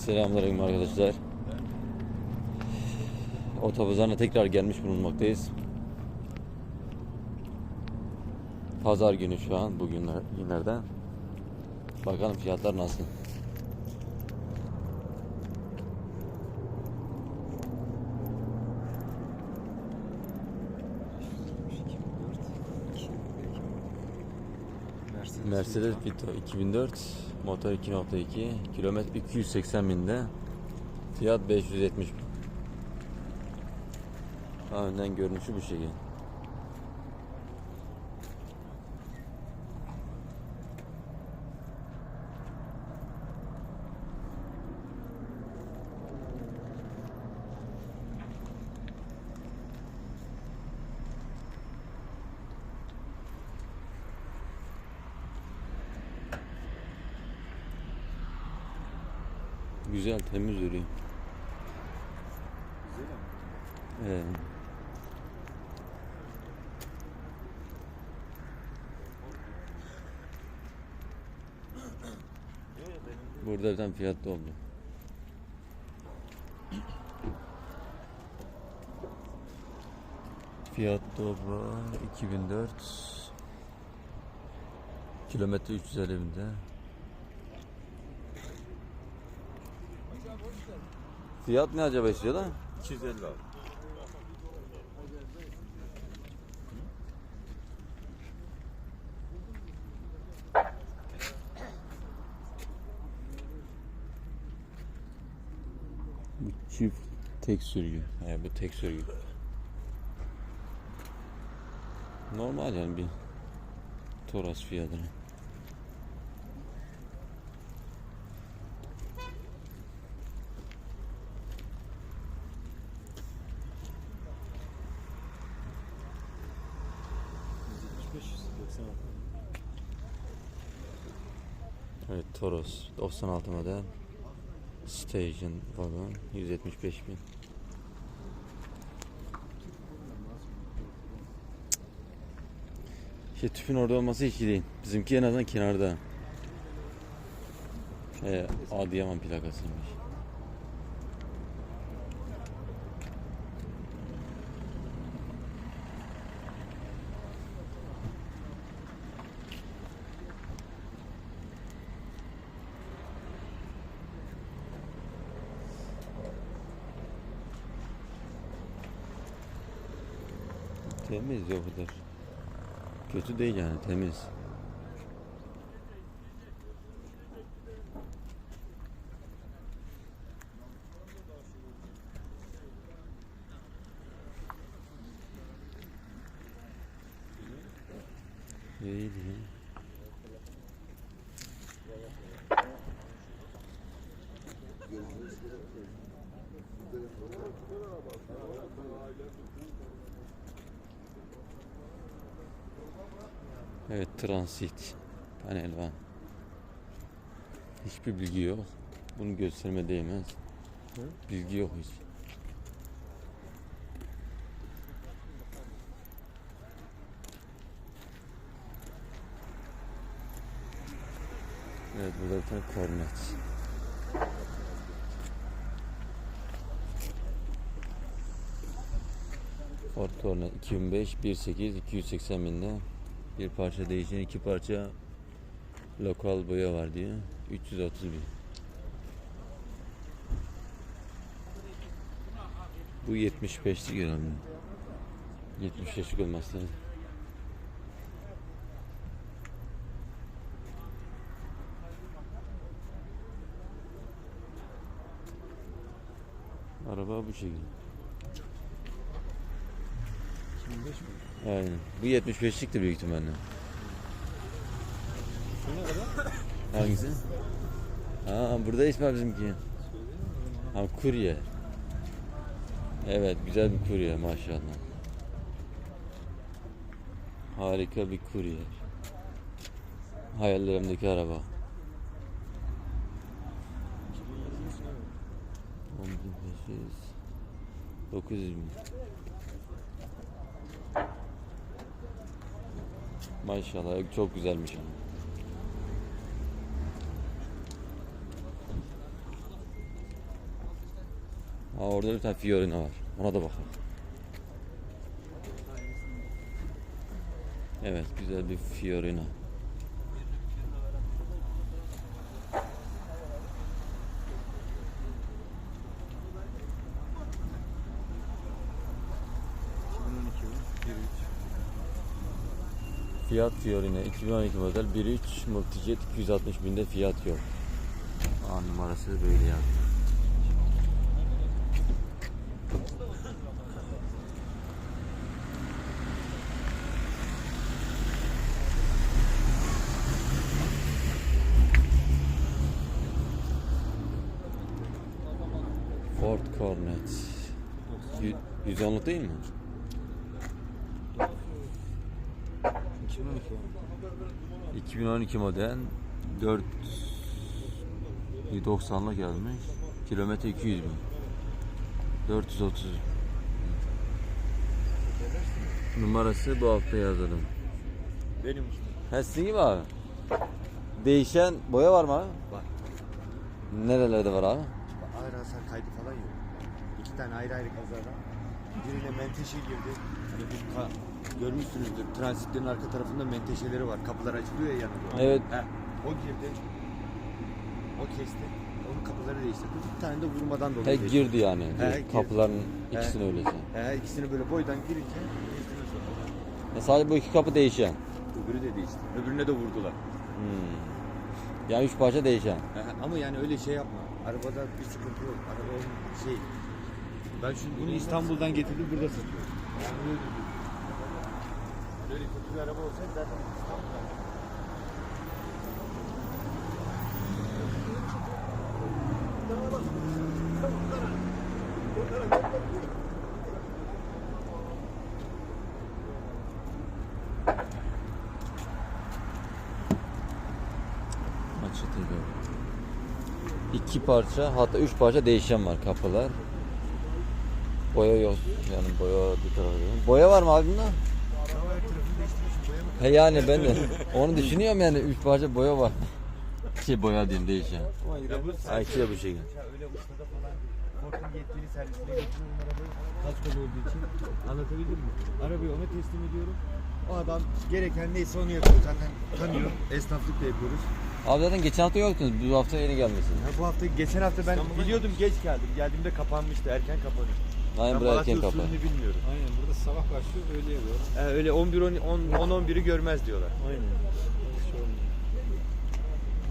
Selamünaleyküm arkadaşlar. Otobüzlerine tekrar gelmiş bulunmaktayız. Pazar günü şu an bugünler günlerden. Bakalım fiyatlar nasıl. Mercedes Vito 2004 motor 2.2 kilometre 280 binde fiyat 570 bin. Daha önden görünüşü bu şekilde. Güzel temiz ürün. Güzel ama. Evet. Yok ya benim de Burada bir tane fiyat da oldu. Fiyat Dobra 2004 Kilometre 350 binde Fiyat ne acaba istiyor da? 250 abi. Bu çift tek sürgü. He, bu tek sürgü. Normal yani bir Toros fiyatını. Evet Toros 96 model Station vagon 175 bin. Şey tüpün orada olması hiç değil. Bizimki en azından kenarda. Şey, Adıyaman plakasıymış. Temiz yok kadar. Kötü değil yani temiz. İyi değil. Evet transit panel var. Hiçbir bilgi yok. Bunu gösterme değmez. Bilgi yok hiç. Evet burada bir tane kornet. Ford Cornet 2005 1.8 280 binde bir parça değişen iki parça lokal boya var diyor 330 bin bu 75'lik herhalde 75'lik olması lazım Araba bu şekilde. 25 mi? Aynen. Bu 75'liktir büyük ihtimalle. Şu ne kadar? Hangisi? Ha burada İsmail bizimki. Ha kurye. Evet güzel bir kurye maşallah. Harika bir kurye. Hayallerimdeki araba. 10.500 900 bin. Maşallah çok güzelmiş. Aa, orada bir tane Fiorino var. Ona da bakalım. Evet güzel bir Fiorino. Fiyat Fiorina 2012 model 1.3 Multijet 260 binde fiyat yok. A numarası böyle yani. Ford Cornet. Yü- 110'luk değil mi? 2012 2012 model 4 90'lık gelmiş. Kilometre 200 bin. 430. Numarası bu hafta yazalım. Benim işte. Ha sizin gibi abi. Değişen boya var mı abi? Var. Nerelerde var abi? Ağır hasar kaydı falan yok. İki tane ayrı ayrı kazada. Birine menteşe girdi. Ka- görmüşsünüzdür. Transitlerin arka tarafında menteşeleri var. Kapılar açılıyor ya yanında. Evet. He, o girdi. O kesti. Onun kapıları değiştirdi. Bir tane de vurmadan dolayı değiştirdi. girdi yani. He, girdi. Kapıların ikisini öylece. He, ikisini böyle boydan girince. E sadece bu iki kapı değişen. Öbürü de değişti. Öbürüne de vurdular. Hmm. Yani üç parça değişen. He, ama yani öyle şey yapma. Arabada bir sıkıntı yok. Araba şey. Ben şimdi bunu İstanbul'dan getirdim burada satıyorum. Böyle kötü bir araba. İki parça hatta üç parça değişen var kapılar. Boya yok. Yani boya bir değil. Boya var mı abi bunda? Araba her tarafını değiştirmişim. Boya mı? He yani ben de onu düşünüyorum yani üç parça boya var. Şey boya diyeyim değişen. Ya bu Ha iki de bu şekilde. Öyle ustada falan Ford'un yetkili servisine götürüyorum arabayı. Kaskolu olduğu için. Anlatabildim mi? Arabayı ona teslim ediyorum. O adam gereken neyse onu yapıyor. Zaten tanıyor. Esnaflık da yapıyoruz. Abi zaten geçen hafta yoktunuz. Bu hafta yeni gelmişsiniz. Ya bu hafta geçen hafta ben biliyordum geç geldim. Geldiğimde kapanmıştı. Erken kapanıyor. Aynen ben buraya erken kapı. usulünü bilmiyorum. Aynen burada sabah başlıyor öğleye doğru. He, öyle 11 10 10 11'i görmez diyorlar. Aynen.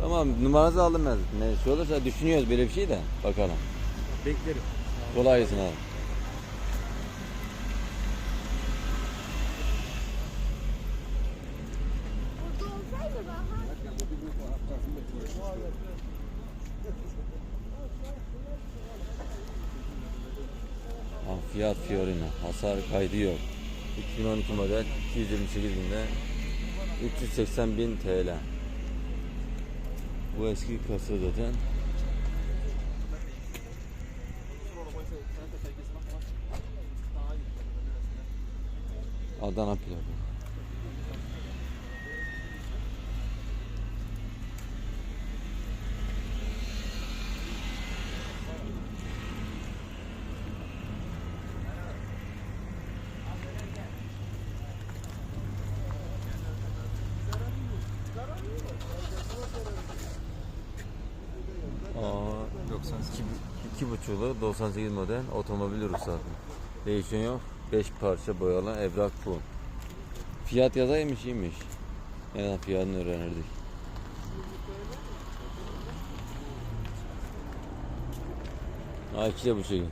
Tamam numaranızı aldım ben. Ne şey olursa düşünüyoruz böyle bir şey de. Bakalım. Beklerim. Kolay gelsin abi. Fiat Fiorina. Hasar kaydı yok. 2012 model 228 binde 380 bin TL. Bu eski kasa zaten. Adana plaka. Aa, 92 iki buçuğlu 98 model otomobil ruhsatı. Değişen yok. 5 parça boyalı evrak bu. Fiyat yazaymış iyiymiş. En azından fiyatını öğrenirdik. Aa iki de bu şey.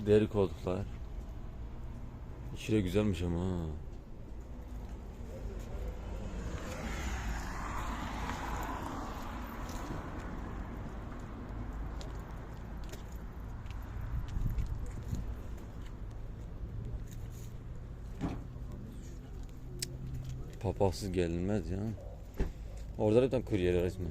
Deri koltuklar. İçi de güzelmiş ama ha. Papaksız gelinmez ya. Orada da bir tane kurye resmen.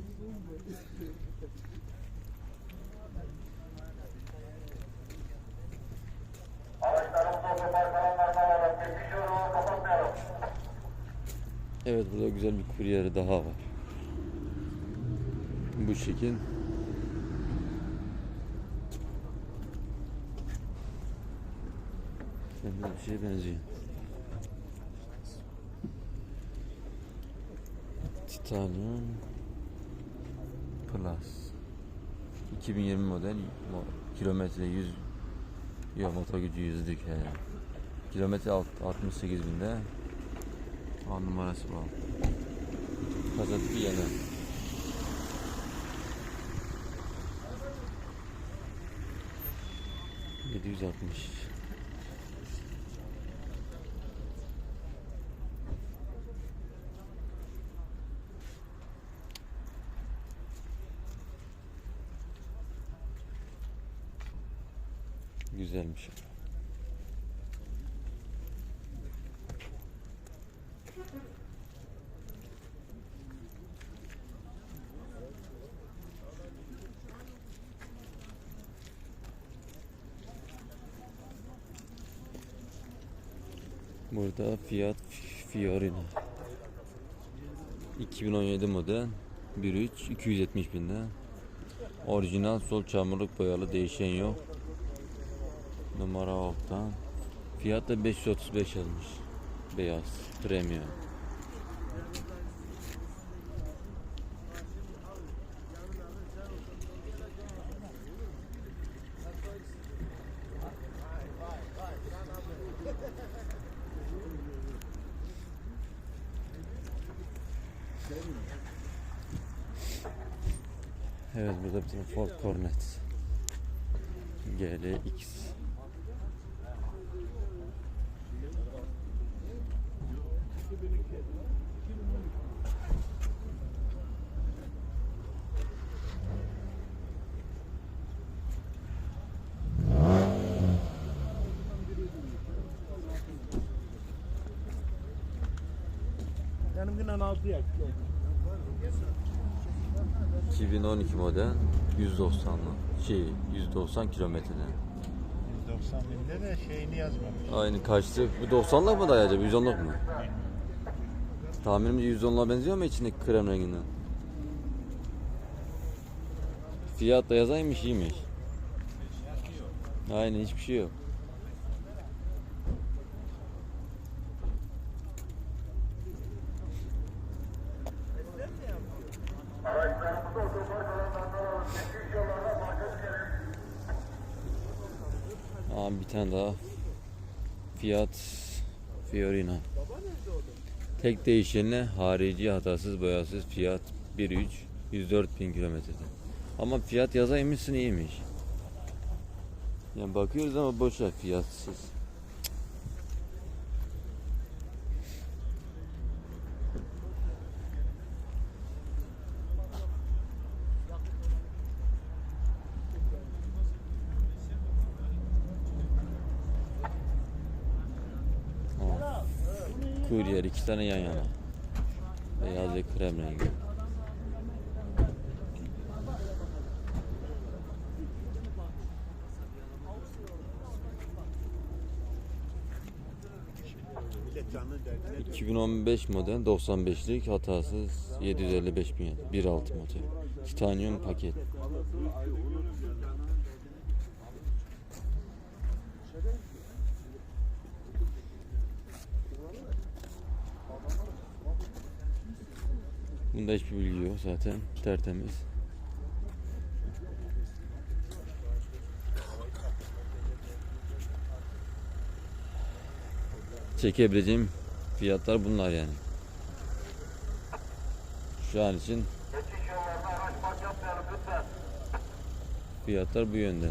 Evet burada güzel bir kurye daha var. Bu şekil. Bir şeye benziyor. Titanium Plus 2020 model mo- kilometre 100 yok motor gücü yüzlük he. Kilometre alt- 68 binde A numarası var. Kazası yeni. Yedi yüz altmış. Güzelmiş. Burada Fiat Fiorino 2017 model 1.3 270 binde. Orijinal sol çamurluk boyalı değişen yok Numara alttan. Fiyat da 535 almış. Beyaz Premium. Evet burada bir tane Ford Cornet GLX Benimkinden altı yak. 2012 model 190'lı şey 190 kilometrede 190 binde de şeyini yazmamış. Aynı kaçtı? Bu 90'lık mı dayı acaba? 110'luk mu? Tahminimce 110'luğa benziyor ama içindeki krem renginden. Fiyat da yazaymış iyiymiş. Aynen hiçbir şey yok Aa, bir tane daha Fiat Fiorino Tek değişeni harici hatasız boyasız Fiat 1.3 104 bin kilometrede. Ama fiyat yazaymışsın iyiymiş. Yani bakıyoruz ama boşa fiyatsız Aa, Kuryer iki tane yan yana. Beyaz ve krem rengi. Millet canlı derdine 2015 model 95'lik hatasız 755 bin 1.6 model. Titanium paket Bunda hiçbir bilgi yok zaten. Tertemiz. Çekebileceğim fiyatlar bunlar yani. Şu an için Fiyatlar bu yönde